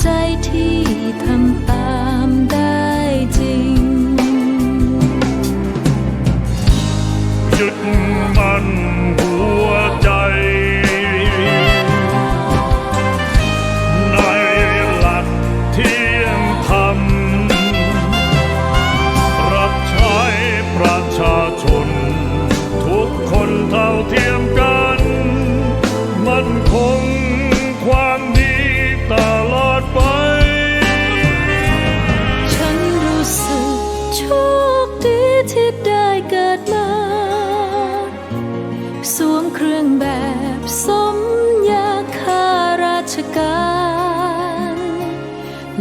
ใจที่ทำตามได้จริง หยุดมันหัว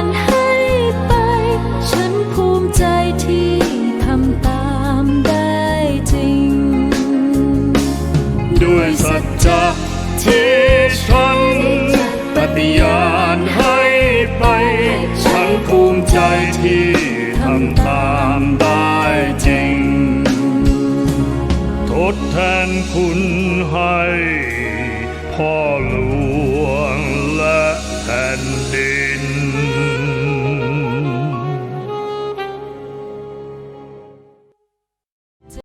ณ ดแทนคุณให้พ่อ